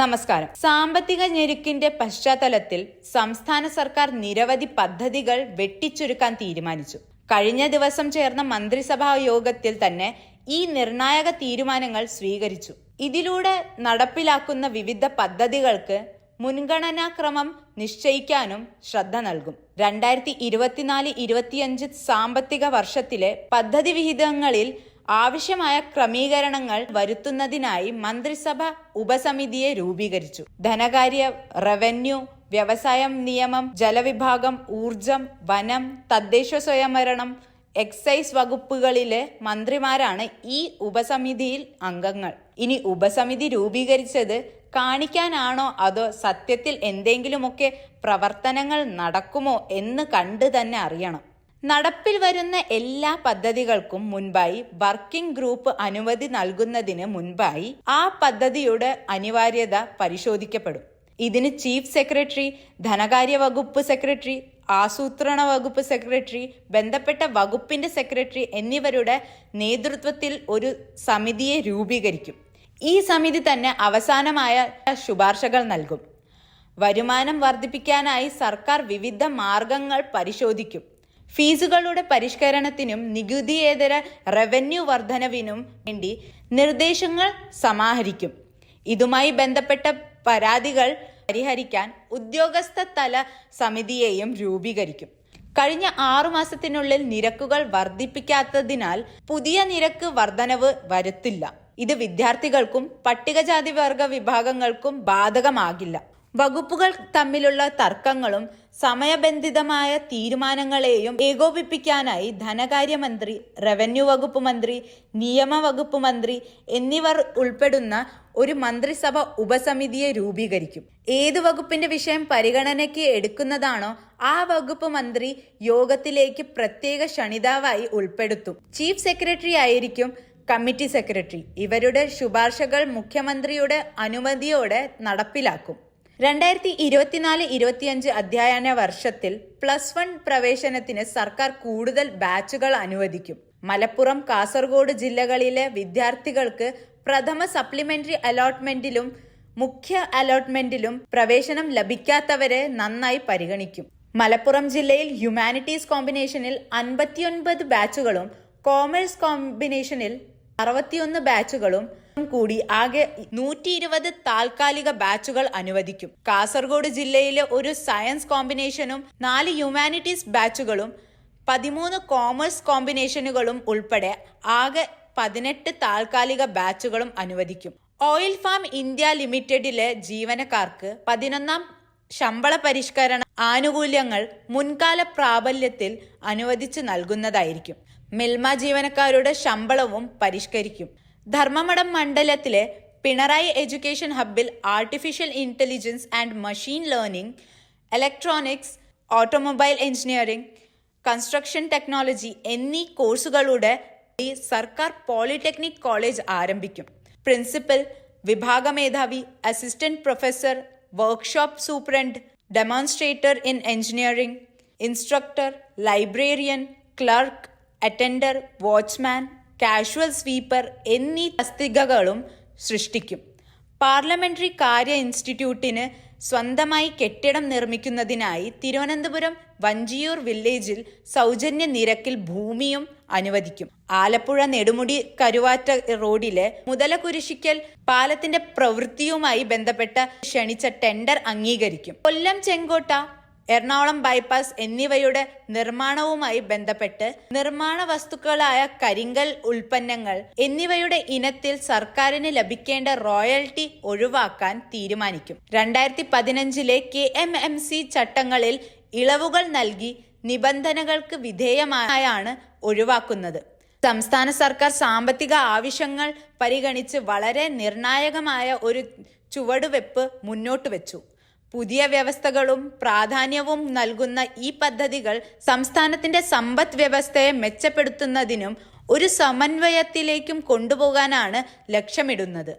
നമസ്കാരം. സാമ്പത്തിക ഞെരുക്കിന്റെ പശ്ചാത്തലത്തിൽ സംസ്ഥാന സർക്കാർ നിരവധി പദ്ധതികൾ വെട്ടിച്ചുരുക്കാൻ തീരുമാനിച്ചു. കഴിഞ്ഞ ദിവസം ചേർന്ന മന്ത്രിസഭാ യോഗത്തിൽ തന്നെ ഈ നിർണായക തീരുമാനങ്ങൾ സ്വീകരിച്ചു. ഇതിലൂടെ നടപ്പിലാക്കുന്ന വിവിധ പദ്ധതികൾക്ക് മുൻഗണനാക്രമം നിശ്ചയിക്കാനും ശ്രദ്ധ നൽകും. രണ്ടായിരത്തി ഇരുപത്തിനാല് ഇരുപത്തിയഞ്ച് സാമ്പത്തിക വർഷത്തിലെ പദ്ധതി വിഹിതങ്ങളിൽ ആവശ്യമായ ക്രമീകരണങ്ങൾ വരുത്തുന്നതിനായി മന്ത്രിസഭ ഉപസമിതിയെ രൂപീകരിച്ചു. ധനകാര്യ റവന്യൂ വ്യവസായം നിയമം ജലവിഭാഗം ഊർജം വനം തദ്ദേശ സ്വയംഭരണം എക്സൈസ് വകുപ്പുകളിലെ മന്ത്രിമാരാണ് ഈ ഉപസമിതിയിൽ അംഗങ്ങൾ. ഇനി ഉപസമിതി രൂപീകരിച്ചത് കാണിക്കാനാണോ അതോ സത്യത്തിൽ എന്തെങ്കിലുമൊക്കെ പ്രവർത്തനങ്ങൾ നടക്കുമോ എന്ന് കണ്ടു തന്നെ അറിയണം. നടപ്പിൽ വരുന്ന എല്ലാ പദ്ധതികൾക്കും മുൻപായി വർക്കിംഗ് ഗ്രൂപ്പ് അനുമതി നൽകുന്നതിന് മുൻപായി ആ പദ്ധതിയുടെ അനിവാര്യത പരിശോധിക്കപ്പെടും. ഇതിന് ചീഫ് സെക്രട്ടറി ധനകാര്യ വകുപ്പ് സെക്രട്ടറി ആസൂത്രണ വകുപ്പ് സെക്രട്ടറി ബന്ധപ്പെട്ട വകുപ്പിന്റെ സെക്രട്ടറി എന്നിവരുടെ നേതൃത്വത്തിൽ ഒരു സമിതിയെ രൂപീകരിക്കും. ഈ സമിതി തന്നെ അവസാനമായ ശുപാർശകൾ നൽകും. വരുമാനം വർദ്ധിപ്പിക്കാനായി സർക്കാർ വിവിധ മാർഗങ്ങൾ പരിശോധിക്കും. ഫീസുകളുടെ പരിഷ്കരണത്തിനും നികുതിയേതര റവന്യൂ വർധനവിനും വേണ്ടി നിർദ്ദേശങ്ങൾ സമാഹരിക്കും. ഇതുമായി ബന്ധപ്പെട്ട പരാതികൾ പരിഹരിക്കാൻ ഉദ്യോഗസ്ഥ തല സമിതിയെയും രൂപീകരിക്കും. കഴിഞ്ഞ ആറു മാസത്തിനുള്ളിൽ നിരക്കുകൾ വർദ്ധിപ്പിക്കാത്തതിനാൽ പുതിയ നിരക്ക് വർധനവ് വരുത്തില്ല. ഇത് വിദ്യാർത്ഥികൾക്കും പട്ടികജാതി വർഗ വിഭാഗങ്ങൾക്കും ബാധകമാകില്ല. വകുപ്പുകൾ തമ്മിലുള്ള തർക്കങ്ങളും സമയബന്ധിതമായ തീരുമാനങ്ങളെയും ഏകോപിപ്പിക്കാനായി ധനകാര്യമന്ത്രി റവന്യൂ വകുപ്പ് മന്ത്രി നിയമ വകുപ്പ് മന്ത്രി എന്നിവർ ഉൾപ്പെടുന്ന ഒരു മന്ത്രിസഭ ഉപസമിതിയെ രൂപീകരിക്കും. ഏത് വകുപ്പിന്റെ വിഷയം പരിഗണനയ്ക്ക് എടുക്കുന്നതാണോ ആ വകുപ്പ് മന്ത്രി യോഗത്തിലേക്ക് പ്രത്യേക ക്ഷണിതാവായി ഉൾപ്പെടുത്തും. ചീഫ് സെക്രട്ടറി ആയിരിക്കും കമ്മിറ്റി സെക്രട്ടറി. ഇവരുടെ ശുപാർശകൾ മുഖ്യമന്ത്രിയുടെ അനുമതിയോടെ നടപ്പിലാക്കും. രണ്ടായിരത്തി ഇരുപത്തിനാല് ഇരുപത്തിയഞ്ച് അധ്യയന വർഷത്തിൽ പ്ലസ് വൺ പ്രവേശനത്തിന് സർക്കാർ കൂടുതൽ ബാച്ചുകൾ അനുവദിക്കും. മലപ്പുറം കാസർഗോഡ് ജില്ലകളിലെ വിദ്യാർത്ഥികൾക്ക് പ്രഥമ സപ്ലിമെന്ററി അലോട്ട്മെന്റിലും മുഖ്യ അലോട്ട്മെന്റിലും പ്രവേശനം ലഭിക്കാത്തവരെ നന്നായി പരിഗണിക്കും. മലപ്പുറം ജില്ലയിൽ ഹ്യൂമാനിറ്റീസ് കോമ്പിനേഷനിൽ അൻപത്തിയൊൻപത് ബാച്ചുകളും കോമേഴ്സ് കോമ്പിനേഷനിൽ അറുപത്തിയൊന്ന് ബാച്ചുകളും കൂടി ആകെ നൂറ്റി ഇരുപത് താൽക്കാലിക ബാച്ചുകൾ അനുവദിക്കും. കാസർഗോഡ് ജില്ലയിലെ ഒരു സയൻസ് കോമ്പിനേഷനും നാല് ഹ്യൂമാനിറ്റീസ് ബാച്ചുകളും പതിമൂന്ന് കോമേഴ്സ് കോമ്പിനേഷനുകളും ഉൾപ്പെടെ ആകെ പതിനെട്ട് താൽക്കാലിക ബാച്ചുകളും അനുവദിക്കും. ഓയിൽ ഫാം ഇന്ത്യ ലിമിറ്റഡിലെ ജീവനക്കാർക്ക് പതിനൊന്നാം ശമ്പള പരിഷ്കരണ ആനുകൂല്യങ്ങൾ മുൻകാല പ്രാബല്യത്തിൽ അനുവദിച്ചു നൽകുന്നതായിരിക്കും. മിൽമ ജീവനക്കാരുടെ ശമ്പളവും പരിഷ്കരിക്കും. ധർമ്മമഠം മണ്ഡലത്തിലെ Pinarayi education ഹബിൽ artificial intelligence and machine learning electronics automobile engineering construction technology എന്നീ കോഴ്സുകളുടെ സർക്കാർ പോളിടെക്നിക് കോളേജ് ആരംഭിക്കും. പ്രിൻസിപ്പൽ വിഭാഗ മേധാവി assistant professor workshop superintendent demonstrator in engineering instructor librarian clerk attender watchman casual sweeper എന്നീ തസ്തികകളും സൃഷ്ടിക്കും. പാർലമെന്ററി കാര്യ ഇൻസ്റ്റിറ്റ്യൂട്ടിന് സ്വന്തമായി കെട്ടിടം നിർമ്മിക്കുന്നതിനായി തിരുവനന്തപുരം വഞ്ചിയൂർ വില്ലേജിൽ സൗജന്യ നിരക്കിൽ ഭൂമിയും അനുവദിക്കും. ആലപ്പുഴ നെടുമുടി കരുവാറ്റ റോഡിലെ മുതലകുരിശിക്കൽ പാലത്തിന്റെ പ്രവൃത്തിയുമായി ബന്ധപ്പെട്ട ക്ഷണിച്ച ടെൻഡർ അംഗീകരിക്കും. കൊല്ലം ചെങ്കോട്ട എറണാകുളം ബൈപ്പാസ് എന്നിവയുടെ നിർമ്മാണവുമായി ബന്ധപ്പെട്ട് നിർമ്മാണ വസ്തുക്കളായ കരിങ്കൽ ഉൽപ്പന്നങ്ങൾ എന്നിവയുടെ ഇനത്തിൽ സർക്കാരിന് ലഭിക്കേണ്ട റോയൽറ്റി ഒഴിവാക്കാൻ തീരുമാനിക്കും. രണ്ടായിരത്തി പതിനഞ്ചിലെ കെ എം എം സി ചട്ടങ്ങളിൽ ഇളവുകൾ നൽകി നിബന്ധനകൾക്ക് വിധേയമായാണ് ഒഴിവാക്കുന്നത്. സംസ്ഥാന സർക്കാർ സാമ്പത്തിക ആവശ്യങ്ങൾ പരിഗണിച്ച് വളരെ നിർണായകമായ ഒരു ചുവടുവെപ്പ് മുന്നോട്ട് വെച്ചു പുതിയ വ്യവസ്ഥകളും പ്രാധാന്യവും നൽകുന്ന ഈ പദ്ധതികൾ സംസ്ഥാനത്തിന്റെ സമ്പദ് വ്യവസ്ഥയെ മെച്ചപ്പെടുത്തുന്നതിനും ഒരു സമന്വയത്തിലേക്കും കൊണ്ടുപോകാനാണ് ലക്ഷ്യമിടുന്നത്.